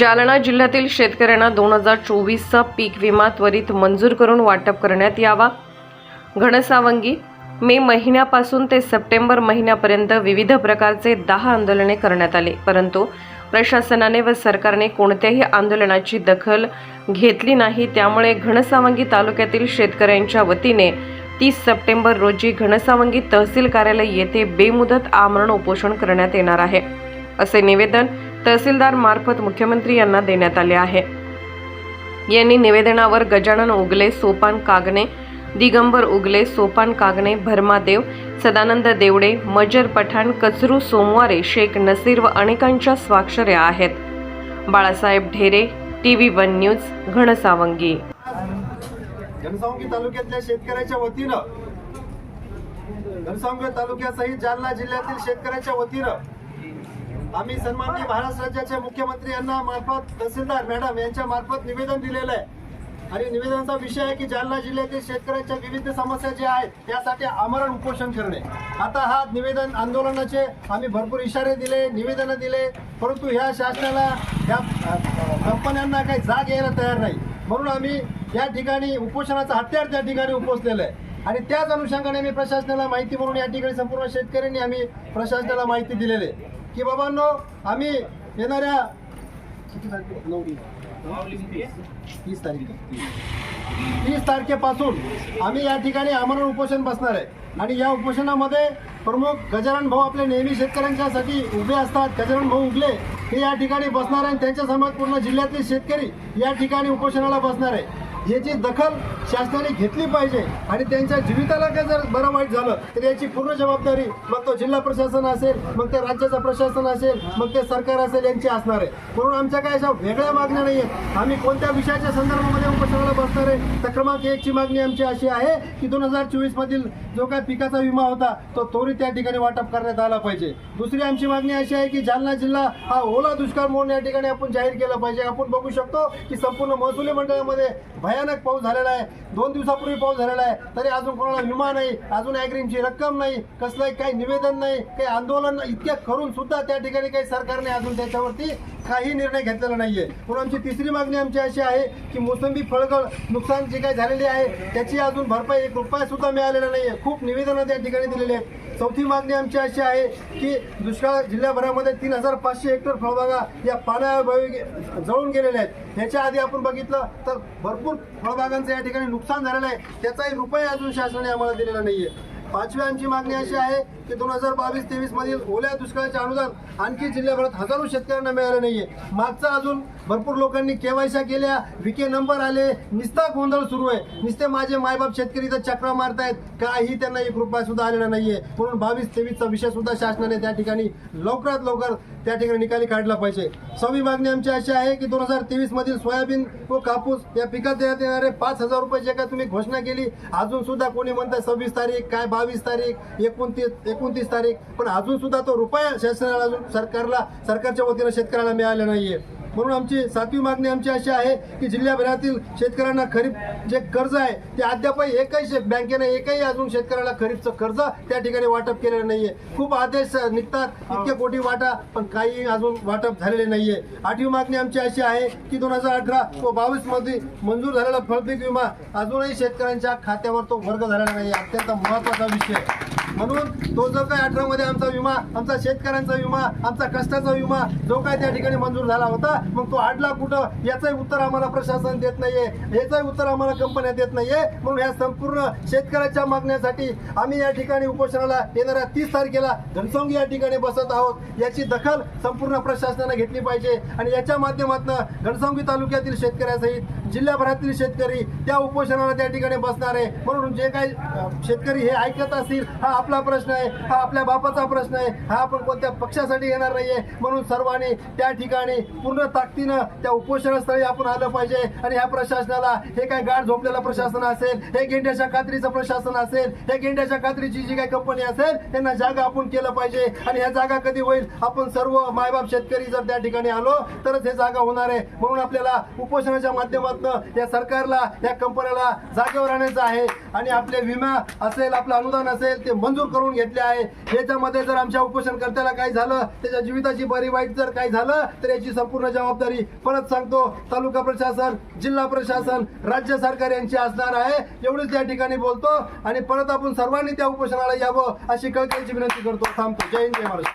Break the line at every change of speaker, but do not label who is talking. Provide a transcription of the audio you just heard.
जालना जिल्ह्यातील शेतकऱ्यांना दोन हजार चोवीसचा पीक विमा त्वरित मंजूर करून वाटप करण्यात यावा. घनसावंगी मे महिन्यापासून ते सप्टेंबर महिन्यापर्यंत विविध प्रकारचे दहा आंदोलने करण्यात आले. परंतु प्रशासनाने व सरकारने कोणत्याही आंदोलनाची दखल घेतली नाही. त्यामुळे घनसावंगी तालुक्यातील शेतकऱ्यांच्या वतीने तीस सप्टेंबर रोजी घनसावंगी तहसील कार्यालय येथे बेमुदत आमरण उपोषण करण्यात येणार आहे. असे निवेदन तहसीलदार मार्फत मुख्यमंत्री यांना देण्यात आले आहे. यांनी निवेदनावर गजानन उगले सोपान कागणे दिगंबर उगले सोपान कागणे भरमादेव सदानंद देवडे मजर पठाण कचरू सोमवारे शेख नसीर व अनेकांच्या स्वाक्षऱ्या आहेत. Balasaheb Dhere TV one news Ghansawangi.
Ghansawangi तालुक्यातल्या शेतकऱ्याच्या वतीनं घनसावंगी तालुक्यासहित जालना जिल्ह्यातील शेतकऱ्याच्या वतीनं आम्ही सन्माननीय महाराष्ट्र राज्याचे मुख्यमंत्री यांना मार्फत तहसीलदार मॅडम यांच्या मार्फत निवेदन दिलेलं आहे. आणि निवेदनाचा विषय आहे की जालना जिल्ह्यातील शेतकऱ्यांच्या विविध समस्या ज्या आहेत त्यासाठी आमरण उपोषण करणे. आता हा निवेदन आंदोलनाचे आम्ही भरपूर इशारे दिले निवेदनं दिले परंतु ह्या शासनाला ह्या कंपन्यांना काही जाग यायला तयार नाही. म्हणून आम्ही या ठिकाणी उपोषणाचं हत्यार त्या ठिकाणी उपोसलेलं आहे. आणि त्याच अनुषंगाने आम्ही प्रशासनाला माहिती म्हणून या ठिकाणी संपूर्ण शेतकऱ्यांनी आम्ही प्रशासनाला माहिती दिलेली आहे. की बाबांनो आम्ही येणाऱ्या किती तारखे? नऊ तीस तारीख. तीस तारखेपासून आम्ही या ठिकाणी आमरण उपोषण बसणार आहे. आणि या उपोषणामध्ये प्रमुख गजानन भाऊ आपले नेहमी शेतकऱ्यांच्यासाठी उभे असतात. गजानन भाऊ उगले हे या ठिकाणी बसणार आहे आणि त्यांच्यासमोर पूर्ण जिल्ह्यातील शेतकरी या ठिकाणी उपोषणाला बसणार आहे. याची दखल शासनाने घेतली पाहिजे आणि त्यांच्या जीविताला काय जर बरं वाईट झालं तर याची पूर्ण जबाबदारी मग तो जिल्हा प्रशासन असेल मग ते राज्याचं प्रशासन असेल मग ते सरकार असेल यांची असणार आहे. म्हणून आमच्या काय अशा वेगळ्या मागण्या नाही आहेत आम्ही कोणत्या विषयाच्या संदर्भामध्ये उपोषणाला बसणार आहे तर क्रमांक एकची मागणी आमची अशी आहे की दोन हजार चोवीसमधील जो काय पिकाचा विमा होता तो त्वरित त्या ठिकाणी वाटप करण्यात आला पाहिजे. दुसरी आमची मागणी अशी आहे की जालना जिल्हा हा ओला दुष्काळ म्हणून या ठिकाणी आपण जाहीर केला पाहिजे. आपण बघू शकतो की संपूर्ण महसुली मंडळामध्ये भयानक पाऊस झालेला आहे. दोन दिवसापूर्वी पाऊस झालेला आहे. तरी अजून कोणाला विमा नाही अजून ॲग्रीमची रक्कम नाही कसलंही काही निवेदन नाही काही आंदोलन इतक्या करून सुद्धा त्या ठिकाणी काही सरकारने अजून त्याच्यावरती काही निर्णय घेतलेला नाहीये. म्हणून आमची तिसरी मागणी आमची अशी आहे की मोसंबी फळगळ नुकसान जे काही झालेले आहे त्याची अजून भरपाई एक रुपया सुद्धा मिळालेला नाहीये. खूप निवेदनं त्या ठिकाणी दिलेली आहेत. चौथी मागणी आमची अशी आहे की दुष्काळ जिल्ह्याभरामध्ये तीन हजार पाचशे हेक्टर फळबागा या पाण्याअभावी जळून गेलेल्या आहेत. ह्याच्या आधी आपण बघितलं तर भरपूर फळबागांचं या ठिकाणी नुकसान झालेलं आहे. त्याचाही रुपये अजून शासनाने आम्हाला दिलेला नाही आहे पाचवी आमची मागणी अशी आहे की दोन हजार बावीस तेवीस मधील ओल्या दुष्काळाचे अनुदान आणखी जिल्ह्याभरात हजारो शेतकऱ्यांना मिळालं नाहीये. मागचा अजून भरपूर लोकांनी केवायशा केल्या विके नंबर आले निस्ता गोंधळ सुरू आहे. निस्ते माझे मायबाप शेतकरी तर चक्रा मारतायत. काही त्यांना एक रुपया सुद्धा आलेला नाहीये. म्हणून बावीस तेवीसचा विषय सुद्धा शासनाने त्या ठिकाणी लवकरात लवकर त्या ठिकाणी निकाली काढला पाहिजे. सहावी मागणी आमची अशी आहे की दोन हजार तेवीस मधील सोयाबीन व कापूस या पिकात देण्यात येणारे पाच हजार रुपये जे काय तुम्ही घोषणा केली अजून सुद्धा कोणी म्हणताय सव्वीस तारीख काय बावीस तारीख एकोणतीस एकोणतीस तारीख पण अजून सुद्धा तो रुपया शासनाला अजून सरकारला सरकारच्या वतीनं शेतकऱ्याला मिळाला नाहीये. म्हणून आमची सातवी मागणी आमची अशी आहे की जिल्ह्याभरातील शेतकऱ्यांना खरीप जे कर्ज आहे ते अद्यापही एकही शे- बँकेने एकही अजून शेतकऱ्याला खरीपचं कर्ज त्या ठिकाणी वाटप केलेलं नाहीये. खूप आदेश निघतात इतके कोटी वाटा पण काही अजून वाटप झालेले नाहीये. आठवी मागणी आमची अशी आहे की दोन हजार अठरा व बावीसमध्ये मंजूर झालेला फळपीक विमा अजूनही शेतकऱ्यांच्या खात्यावर तो वर्ग झालेला नाही अत्यंत महत्त्वाचा विषय आहे. म्हणून तो जो काही अठरा मध्ये आमचा विमा आमचा शेतकऱ्यांचा विमा आमचा कष्टाचा विमा जो काय त्या ठिकाणी मंजूर झाला होता मग तो अडला कुठं? याचंही उत्तर आम्हाला प्रशासन देत नाहीये. याचंही उत्तर आम्हाला कंपन्या देत नाहीये. म्हणून या संपूर्ण शेतकऱ्याच्या मागण्यासाठी आम्ही या ठिकाणी उपोषणाला येणाऱ्या तीस तारखेला घनसोंगी या ठिकाणी बसत आहोत. याची दखल संपूर्ण प्रशासनानं घेतली पाहिजे आणि याच्या माध्यमातून घनसोंगी तालुक्यातील शेतकऱ्यासहित जिल्ह्याभरातील शेतकरी त्या उपोषणाला त्या ठिकाणी बसणार आहे. म्हणून जे काही शेतकरी हे ऐकत असतील हा आपला प्रश्न आहे हा आपल्या बापाचा प्रश्न आहे हा आपण कोणत्या पक्षासाठी येणार नाहीये म्हणून सर्वांनी त्या ठिकाणी पूर्ण ताकदीनं त्या उपोषणस्थळी आपण आलं पाहिजे. आणि ह्या प्रशासनाला हे काय गाड झोपलेलं प्रशासन असेल हे गेंड्याच्या कात्रीचं प्रशासन असेल हे गेंड्याच्या कात्रीची जी काही कंपनी असेल त्यांना जागा आपण केलं पाहिजे. आणि ह्या जागा कधी होईल? आपण सर्व मायबाप शेतकरी जर त्या ठिकाणी आलो तरच हे जागा होणार आहे. म्हणून आपल्याला उपोषणाच्या माध्यमातून या सरकारला या कंपन्याला जागेवर आणायचं आहे. आणि आपले विमा असेल आपलं अनुदान असेल ते मंजूर मंजूर करून घेतले आहे. याच्यामध्ये जर आमच्या उपोषणकर्त्याला काही झालं त्याच्या जीविताची बरी वाईट जर काही झालं तर याची संपूर्ण जबाबदारी परत सांगतो. तालुका प्रशासन जिल्हा प्रशासन राज्य सरकार यांची असणार आहे. एवढंच या ठिकाणी बोलतो आणि परत आपण सर्वांनी त्या उपोषणाला यावं अशी कळकळीची विनंती करतो. थांबतो. जय हिंद जय महाराष्ट्र.